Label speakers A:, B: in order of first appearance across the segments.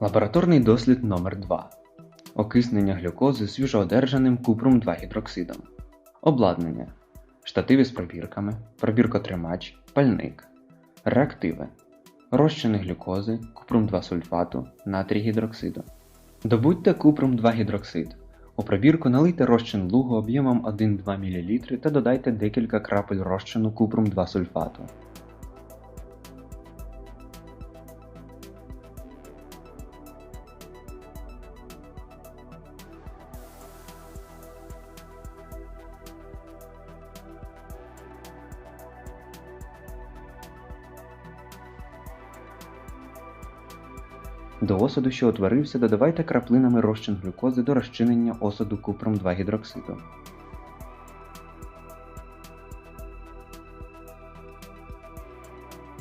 A: Лабораторний дослід номер 2 Окиснення глюкози свіжоодержаним купром 2 гідроксидом. Обладнання. Штативи з пробірками, пробіркотримач, пальник. Реактиви. Розчини глюкози, купром 2 сульфату, натрій гідроксиду. Добудьте купром 2 гідроксид. У пробірку налийте розчин лугу об'ємом 1-2 мл та додайте декілька крапель розчину купром 2 сульфату. До осаду, що утворився, додавайте краплинами розчин глюкози до розчинення осаду купром 2 гідроксиду.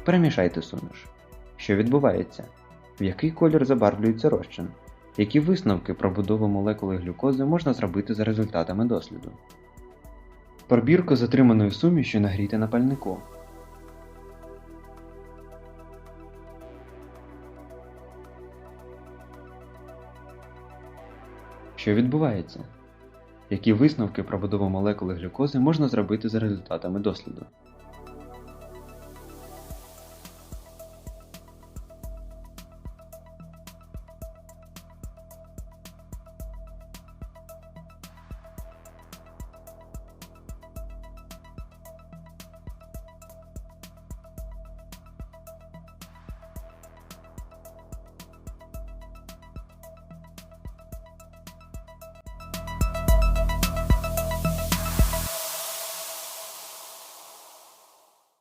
A: Перемішайте суміш. Що відбувається? В який колір забарвлюється розчин? Які висновки про будову молекули глюкози можна зробити за результатами досліду? Пробірку з отриманою сумішю нагрійте на пальнику. Що відбувається? Які висновки про будову молекули глюкози можна зробити за результатами досліду?